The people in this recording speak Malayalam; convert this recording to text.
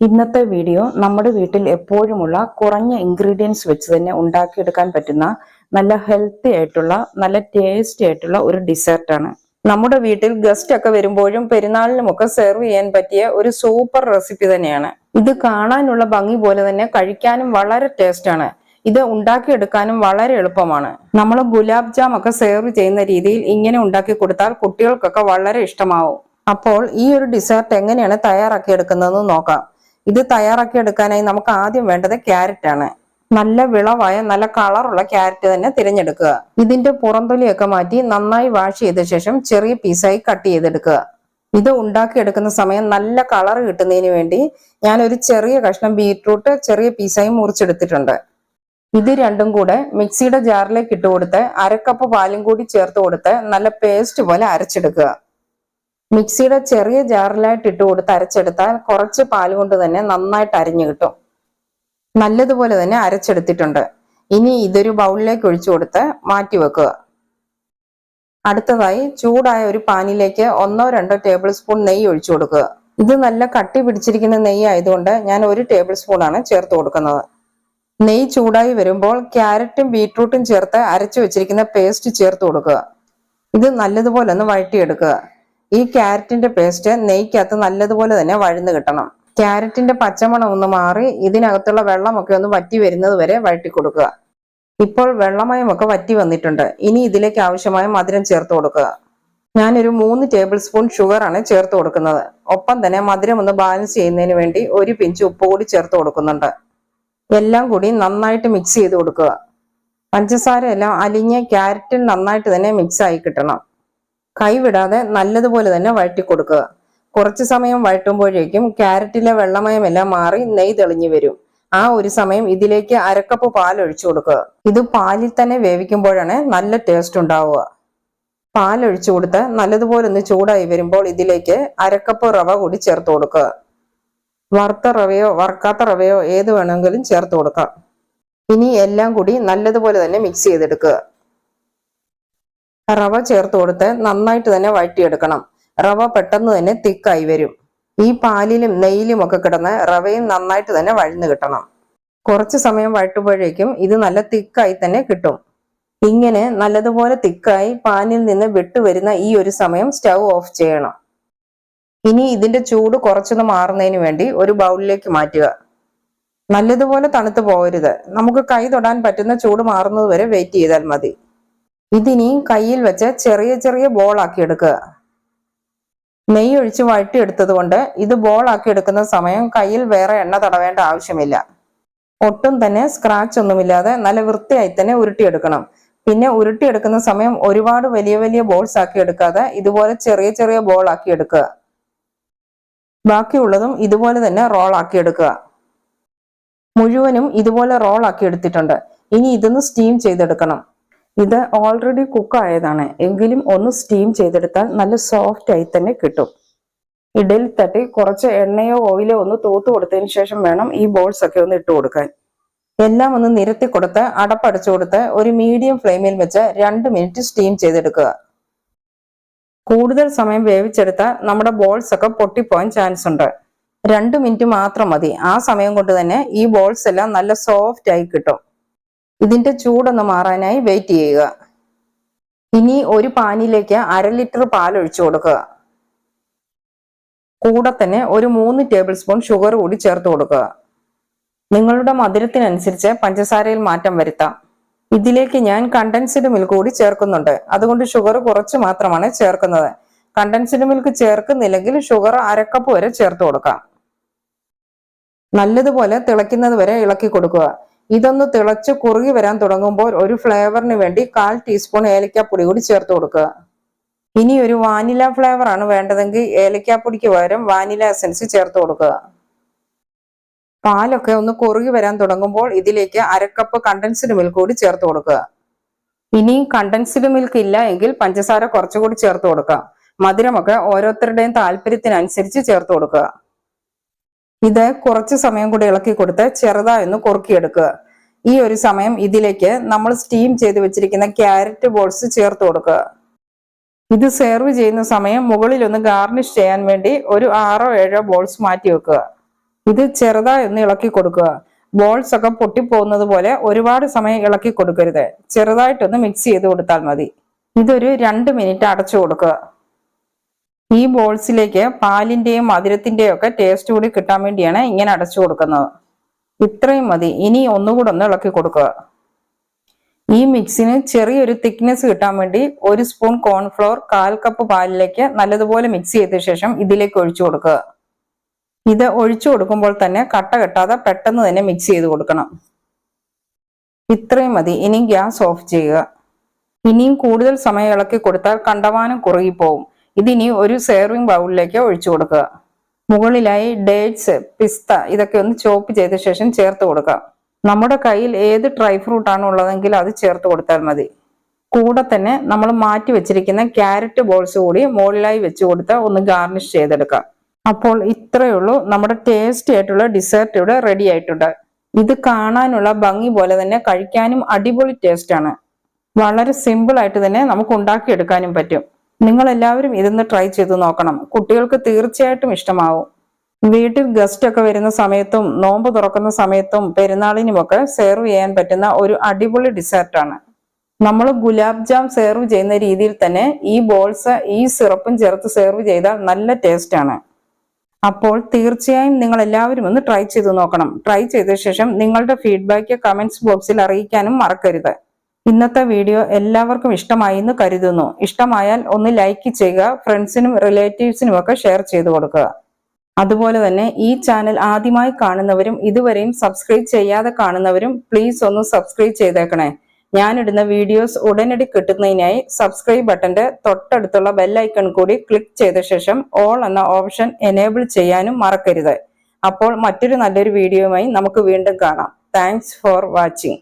ഇന്നത്തെ വീഡിയോ നമ്മുടെ വീട്ടിൽ എപ്പോഴുമുള്ള കുറഞ്ഞ ഇൻഗ്രീഡിയൻസ് വെച്ച് തന്നെ ഉണ്ടാക്കിയെടുക്കാൻ പറ്റുന്ന നല്ല ഹെൽത്തി ആയിട്ടുള്ള നല്ല ടേസ്റ്റി ആയിട്ടുള്ള ഒരു ഡിസേർട്ടാണ് നമ്മുടെ വീട്ടിൽ ഗസ്റ്റ് ഒക്കെ വരുമ്പോഴും പെരുന്നാളിനുമൊക്കെ സെർവ് ചെയ്യാൻ പറ്റിയ ഒരു സൂപ്പർ റെസിപ്പി തന്നെയാണ്. ഇത് കാണാനുള്ള ഭംഗി പോലെ തന്നെ കഴിക്കാനും വളരെ ടേസ്റ്റ് ആണ്. ഇത് ഉണ്ടാക്കിയെടുക്കാനും വളരെ എളുപ്പമാണ്. നമ്മൾ ഗുലാബ് ജാം ഒക്കെ സെർവ് ചെയ്യുന്ന രീതിയിൽ ഇങ്ങനെ ഉണ്ടാക്കി കൊടുത്താൽ കുട്ടികൾക്കൊക്കെ വളരെ ഇഷ്ടമാവും. അപ്പോൾ ഈ ഒരു ഡിസേർട്ട് എങ്ങനെയാണ് തയ്യാറാക്കി എടുക്കുന്നതെന്ന് നോക്കാം. ഇത് തയ്യാറാക്കി എടുക്കാനായി നമുക്ക് ആദ്യം വേണ്ടത് ക്യാരറ്റ് ആണ്. നല്ല വിളവായ നല്ല കളറുള്ള ക്യാരറ്റ് തന്നെ തിരഞ്ഞെടുക്കുക. ഇതിന്റെ പുറംതൊലിയൊക്കെ മാറ്റി നന്നായി വാഷ് ചെയ്ത ശേഷം ചെറിയ പീസായി കട്ട് ചെയ്തെടുക്കുക. ഇത് ഉണ്ടാക്കിയെടുക്കുന്ന സമയം നല്ല കളർ കിട്ടുന്നതിന് വേണ്ടി ഞാൻ ഒരു ചെറിയ കഷ്ണം ബീറ്റ്റൂട്ട് ചെറിയ പീസായി മുറിച്ചെടുത്തിട്ടുണ്ട്. ഇത് രണ്ടും കൂടെ മിക്സിയുടെ ജാറിലേക്ക് ഇട്ട് കൊടുത്ത് അരക്കപ്പ് പാലും കൂടി ചേർത്ത് കൊടുത്ത് നല്ല പേസ്റ്റ് പോലെ അരച്ചെടുക്കുക. മിക്സിയുടെ ചെറിയ ജാറിലായിട്ട് ഇട്ട് കൊടുത്ത് അരച്ചെടുത്താൽ കുറച്ച് പാൽ കൊണ്ട് തന്നെ നന്നായിട്ട് അരിഞ്ഞു കിട്ടും. നല്ലതുപോലെ തന്നെ അരച്ചെടുത്തിട്ടുണ്ട്. ഇനി ഇതൊരു ബൗളിലേക്ക് ഒഴിച്ചു കൊടുത്ത് മാറ്റി വെക്കുക. അടുത്തതായി ചൂടായ ഒരു പാനിലേക്ക് ഒന്നോ രണ്ടോ ടേബിൾ സ്പൂൺ നെയ്യ് ഒഴിച്ചു കൊടുക്കുക. ഇത് നല്ല കട്ടി പിടിച്ചിരിക്കുന്ന നെയ്യ് ആയതുകൊണ്ട് ഞാൻ ഒരു ടേബിൾ സ്പൂൺ ആണ് ചേർത്ത് കൊടുക്കുന്നത്. നെയ്യ് ചൂടായി വരുമ്പോൾ ക്യാരറ്റും ബീട്രൂട്ടും ചേർത്ത് അരച്ചു വെച്ചിരിക്കുന്ന പേസ്റ്റ് ചേർത്ത് കൊടുക്കുക. ഇത് നല്ലതുപോലെ ഒന്ന് വഴറ്റിയെടുക്കുക. ഈ ക്യാരറ്റിന്റെ പേസ്റ്റ് നെയ്ക്കകത്ത് നല്ലതുപോലെ തന്നെ വഴുന്ന് കിട്ടണം. ക്യാരറ്റിന്റെ പച്ചമണം ഒന്ന് മാറി ഇതിനകത്തുള്ള വെള്ളമൊക്കെ ഒന്ന് വറ്റി വരുന്നത് വരെ വഴറ്റി കൊടുക്കുക. ഇപ്പോൾ വെള്ളമയമൊക്കെ വറ്റി വന്നിട്ടുണ്ട്. ഇനി ഇതിലേക്ക് ആവശ്യമായ മധുരം ചേർത്ത് കൊടുക്കുക. ഞാനൊരു മൂന്ന് ടേബിൾ സ്പൂൺ ഷുഗർ ആണ് ചേർത്ത് കൊടുക്കുന്നത്. ഒപ്പം തന്നെ മധുരം ഒന്ന് ബാലൻസ് ചെയ്യുന്നതിന് വേണ്ടി ഒരു പിഞ്ച് ഉപ്പ് കൂടി ചേർത്ത് കൊടുക്കുന്നുണ്ട്. എല്ലാം കൂടി നന്നായിട്ട് മിക്സ് ചെയ്ത് കൊടുക്കുക. പഞ്ചസാര എല്ലാം അലിഞ്ഞ് ക്യാരറ്റിൽ നന്നായിട്ട് തന്നെ മിക്സ് ആയി കിട്ടണം. കൈവിടാതെ നല്ലതുപോലെ തന്നെ വഴറ്റി കൊടുക്കുക കുറച്ച് സമയം വഴറ്റുമ്പോഴേക്കും ക്യാരറ്റിലെ വെള്ളമയമെല്ലാം മാറി നെയ് തെളിഞ്ഞു വരും. ആ ഒരു സമയം ഇതിലേക്ക് അരക്കപ്പ് പാൽ ഒഴിച്ചു കൊടുക്കുക. ഇത് പാലിൽ തന്നെ വേവിക്കുമ്പോഴാണ് നല്ല ടേസ്റ്റ് ഉണ്ടാവുക. പാൽ ഒഴിച്ചു കൊടുത്ത് നല്ലതുപോലെ ഒന്ന് ചൂടായി വരുമ്പോൾ ഇതിലേക്ക് അരക്കപ്പ് റവ കൂടി ചേർത്ത് കൊടുക്കുക. വറുത്ത റവയോ വറുക്കാത്ത റവയോ ഏത് വേണമെങ്കിലും ചേർത്ത് കൊടുക്കാം. ഇനി എല്ലാം കൂടി നല്ലതുപോലെ തന്നെ മിക്സ് ചെയ്തെടുക്കുക. റവ ചേർത്ത് കൊടുത്ത് നന്നായിട്ട് തന്നെ വഴറ്റിയെടുക്കണം. റവ പെട്ടെന്ന് തന്നെ തിക്കായി വരും. ഈ പാലിലും നെയ്യിലും ഒക്കെ കിടന്ന് റവയും നന്നായിട്ട് തന്നെ വഴന്നു കിട്ടണം. കുറച്ച് സമയം വഴറ്റുമ്പോഴേക്കും ഇത് നല്ല തിക്കായി തന്നെ കിട്ടും. ഇങ്ങനെ നല്ലതുപോലെ തിക്കായി പാനിൽ നിന്ന് വിട്ടുവരുന്ന ഈ ഒരു സമയം സ്റ്റൗ ഓഫ് ചെയ്യണം. ഇനി ഇതിന്റെ ചൂട് കുറച്ചൊന്ന് മാറുന്നതിന് വേണ്ടി ഒരു ബൗളിലേക്ക് മാറ്റുക. നല്ലതുപോലെ തണുത്തു പോകരുത്. നമുക്ക് കൈ തൊടാൻ പറ്റുന്ന ചൂട് മാറുന്നത് വരെ വെയിറ്റ് ചെയ്താൽ മതി. ഇതിനി കയ്യിൽ വെച്ച് ചെറിയ ചെറിയ ബോൾ ആക്കി എടുക്കുക. നെയ്യ് ഒഴിച്ച് വഴറ്റിയെടുത്തത് കൊണ്ട് ഇത് ബോൾ ആക്കി എടുക്കുന്ന സമയം കയ്യിൽ വേറെ എണ്ണ തടവേണ്ട ആവശ്യമില്ല. ഒട്ടും തന്നെ സ്ക്രാച്ച് ഒന്നുമില്ലാതെ നല്ല വൃത്തിയായി തന്നെ ഉരുട്ടിയെടുക്കണം. പിന്നെ ഉരുട്ടിയെടുക്കുന്ന സമയം ഒരുപാട് വലിയ വലിയ ബോൾസ് ആക്കി എടുക്കാതെ ഇതുപോലെ ചെറിയ ചെറിയ ബോൾ ആക്കി എടുക്കുക. ബാക്കിയുള്ളതും ഇതുപോലെ തന്നെ റോൾ ആക്കി എടുക്കുക. മുഴുവനും ഇതുപോലെ റോൾ ആക്കി എടുത്തിട്ടുണ്ട്. ഇനി ഇതൊന്ന് സ്റ്റീം ചെയ്തെടുക്കണം. ഇത് ഓൾറെഡി കുക്ക് ആയതാണ്. എങ്കിലും ഒന്ന് സ്റ്റീം ചെയ്തെടുത്താൽ നല്ല സോഫ്റ്റ് ആയി തന്നെ കിട്ടും. ഇഡലിൽ തട്ടി കുറച്ച് എണ്ണയോ ഓയിലോ ഒന്ന് തൂത്ത് കൊടുത്തതിന് ശേഷം വേണം ഈ ബോൾസ് ഒക്കെ ഒന്ന് ഇട്ട് കൊടുക്കാൻ. എല്ലാം ഒന്ന് നിരത്തി കൊടുത്ത് അടപ്പടച്ചു കൊടുത്ത് ഒരു മീഡിയം ഫ്ലെയിമിൽ വെച്ച് രണ്ട് മിനിറ്റ് സ്റ്റീം ചെയ്തെടുക്കുക. കൂടുതൽ സമയം വേവിച്ചെടുത്താൽ നമ്മുടെ ബോൾസ് ഒക്കെ പൊട്ടിപ്പോകാൻ ചാൻസ് ഉണ്ട്. രണ്ട് മിനിറ്റ് മാത്രം മതി. ആ സമയം കൊണ്ട് തന്നെ ഈ ബോൾസ് എല്ലാം നല്ല സോഫ്റ്റ് ആയി കിട്ടും. ഇതിന്റെ ചൂടൊന്ന് മാറാനായി വെയിറ്റ് ചെയ്യുക. ഇനി ഒരു പാനിലേക്ക് അര ലിറ്റർ പാൽ ഒഴിച്ചു കൊടുക്കുക. കൂടെ തന്നെ ഒരു മൂന്ന് ടേബിൾ സ്പൂൺ ഷുഗർ കൂടി ചേർത്ത് കൊടുക്കുക. നിങ്ങളുടെ മധുരത്തിനനുസരിച്ച് പഞ്ചസാരയിൽ മാറ്റം വരുത്താം. ഇതിലേക്ക് ഞാൻ കണ്ടൻസ്ഡ് മിൽക്ക് കൂടി ചേർക്കുന്നുണ്ട്. അതുകൊണ്ട് ഷുഗർ കുറച്ച് മാത്രമാണ് ചേർക്കുന്നത്. കണ്ടൻസ്ഡ് മിൽക്ക് ചേർക്കുന്നില്ലെങ്കിൽ ഷുഗർ അരക്കപ്പ് വരെ ചേർത്ത് കൊടുക്കാം. നല്ലതുപോലെ തിളയ്ക്കുന്നത് വരെ ഇളക്കി കൊടുക്കുക. ഇതൊന്ന് തിളച്ച് കുറുകി വരാൻ തുടങ്ങുമ്പോൾ ഒരു ഫ്ലേവറിന് വേണ്ടി കാൽ ടീസ്പൂൺ ഏലക്കാപ്പൊടി കൂടി ചേർത്ത് കൊടുക്കുക. ഇനി ഒരു വാനില ഫ്ലേവർ ആണ് വേണ്ടതെങ്കിൽ ഏലക്കാപ്പൊടിക്ക് പകരം വാനില എസൻസ് ചേർത്ത് കൊടുക്കുക. പാലൊക്കെ ഒന്ന് കുറുകി വരാൻ തുടങ്ങുമ്പോൾ ഇതിലേക്ക് അരക്കപ്പ് കണ്ടൻസ്ഡ് മിൽക്ക് കൂടി ചേർത്ത് കൊടുക്കുക. ഇനി കണ്ടൻസ്ഡ് മിൽക്ക് ഇല്ല എങ്കിൽ പഞ്ചസാര കുറച്ചുകൂടി ചേർത്ത് കൊടുക്കുക. മധുരമൊക്കെ ഓരോരുത്തരുടെയും താല്പര്യത്തിനനുസരിച്ച് ചേർത്ത് കൊടുക്കുക. ഇത് കുറച്ച് സമയം കൂടി ഇളക്കി കൊടുത്ത് ചെറുതായി ഒന്ന് കുറുക്കിയെടുക്കുക. ഈ ഒരു സമയം ഇതിലേക്ക് നമ്മൾ സ്റ്റീം ചെയ്ത് വെച്ചിരിക്കുന്ന ക്യാരറ്റ് ബോൾസ് ചേർത്ത് കൊടുക്കുക. ഇത് സെർവ് ചെയ്യുന്ന സമയം മുകളിൽ ഒന്ന് ഗാർണിഷ് ചെയ്യാൻ വേണ്ടി ഒരു ആറോ ഏഴോ ബോൾസ് മാറ്റി വെക്കുക. ഇത് ചെറുതായി ഒന്ന് ഇളക്കി കൊടുക്കുക. ബോൾസ് ഒക്കെ പൊട്ടിപ്പോകുന്നത് പോലെ ഒരുപാട് സമയം ഇളക്കി കൊടുക്കരുത്. ചെറുതായിട്ടൊന്ന് മിക്സ് ചെയ്ത് കൊടുത്താൽ മതി. ഇതൊരു രണ്ട് മിനിറ്റ് അടച്ചു കൊടുക്കുക. ഈ ബോൾസിലേക്ക് പാലിന്റെയും മധുരത്തിന്റെയും ഒക്കെ ടേസ്റ്റ് കൂടി കിട്ടാൻ വേണ്ടിയാണ് ഇങ്ങനെ അടച്ചു കൊടുക്കുന്നത്. ഇത്രയും മതി. ഇനി ഒന്നുകൂടെ ഒന്ന് ഇളക്കി കൊടുക്കുക. ഈ മിക്സിന് ചെറിയൊരു തിക്നെസ് കിട്ടാൻ വേണ്ടി ഒരു സ്പൂൺ കോൺഫ്ലോർ കാൽ കപ്പ് പാലിലേക്ക് നല്ലതുപോലെ മിക്സ് ചെയ്ത ശേഷം ഇതിലേക്ക് ഒഴിച്ചു കൊടുക്കുക. ഇത് ഒഴിച്ചു കൊടുക്കുമ്പോൾ തന്നെ കട്ട കെട്ടാതെ പെട്ടെന്ന് തന്നെ മിക്സ് ചെയ്ത് കൊടുക്കണം. ഇത്രയും മതി. ഇനി ഗ്യാസ് ഓഫ് ചെയ്യുക. ഇനിയും കൂടുതൽ സമയം ഇളക്കി കൊടുത്താൽ കണ്ടമാനം കുറുകിപ്പോവും. ഇതിനി ഒരു സേർവിംഗ് ബൗളിലേക്ക് ഒഴിച്ചു കൊടുക്കുക. മുകളിലായി ഡേറ്റ്സ് പിസ്ത ഇതൊക്കെ ഒന്ന് ചോപ്പ് ചെയ്ത ശേഷം ചേർത്ത് കൊടുക്കുക. നമ്മുടെ കയ്യിൽ ഏത് ഡ്രൈ ഫ്രൂട്ട് ആണ് ഉള്ളതെങ്കിൽ അത് ചേർത്ത് കൊടുത്താൽ മതി. കൂടെ തന്നെ നമ്മൾ മാറ്റി വെച്ചിരിക്കുന്ന ക്യാരറ്റ് ബോൾസ് കൂടി മുകളിലായി വെച്ച് കൊടുത്ത് ഒന്ന് ഗാർണിഷ് ചെയ്തെടുക്കുക. അപ്പോൾ ഇത്രയേ ഉള്ളൂ. നമ്മുടെ ടേസ്റ്റി ആയിട്ടുള്ള ഡിസേർട്ട് ഇവിടെ റെഡി ആയിട്ടുണ്ട്. ഇത് കാണാനുള്ള ഭംഗി പോലെ തന്നെ കഴിക്കാനും അടിപൊളി ടേസ്റ്റ് ആണ്. വളരെ സിമ്പിൾ ആയിട്ട് തന്നെ നമുക്ക് ഉണ്ടാക്കിയെടുക്കാനും പറ്റും. നിങ്ങൾ എല്ലാവരും ഇതൊന്ന് ട്രൈ ചെയ്ത് നോക്കണം. കുട്ടികൾക്ക് തീർച്ചയായിട്ടും ഇഷ്ടമാവും. വീട്ടിൽ ഗസ്റ്റ് ഒക്കെ വരുന്ന സമയത്തും നോമ്പ് തുറക്കുന്ന സമയത്തും പെരുന്നാളിനുമൊക്കെ സെർവ് ചെയ്യാൻ പറ്റുന്ന ഒരു അടിപൊളി ഡിസേർട്ടാണ് നമ്മൾ ഗുലാബ് ജാം സെർവ് ചെയ്യുന്ന രീതിയിൽ തന്നെ ഈ ബോൾസ് ഈ സിറപ്പും ചേർത്ത് സെർവ് ചെയ്താൽ നല്ല ടേസ്റ്റ് ആണ്. അപ്പോൾ തീർച്ചയായും നിങ്ങൾ എല്ലാവരും ഒന്ന് ട്രൈ ചെയ്ത് നോക്കണം. ട്രൈ ചെയ്ത ശേഷം നിങ്ങളുടെ ഫീഡ്ബാക്ക് കമന്റ്സ് ബോക്സിൽ അറിയിക്കാനും മറക്കരുത്. ഇന്നത്തെ വീഡിയോ എല്ലാവർക്കും ഇഷ്ടമായി എന്ന് കരുതുന്നു. ഇഷ്ടമായാൽ ഒന്ന് ലൈക്ക് ചെയ്യുക ഫ്രണ്ട്സിനും റിലേറ്റീവ്സിനും ഒക്കെ ഷെയർ ചെയ്തു കൊടുക്കുക. അതുപോലെ തന്നെ ഈ ചാനൽ ആദ്യമായി കാണുന്നവരും ഇതുവരെയും സബ്സ്ക്രൈബ് ചെയ്യാതെ കാണുന്നവരും പ്ലീസ് ഒന്ന് സബ്സ്ക്രൈബ് ചെയ്തേക്കണേ. ഞാനിടുന്ന വീഡിയോസ് ഉടനടി കിട്ടുന്നതിനായി സബ്സ്ക്രൈബ് ബട്ടന്റെ തൊട്ടടുത്തുള്ള ബെല്ലൈക്കൺ കൂടി ക്ലിക്ക് ചെയ്ത ശേഷം ഓൾ എന്ന ഓപ്ഷൻ എനേബിൾ ചെയ്യാനും മറക്കരുത്. അപ്പോൾ മറ്റൊരു നല്ലൊരു വീഡിയോയുമായി നമുക്ക് വീണ്ടും കാണാം. Thanks for watching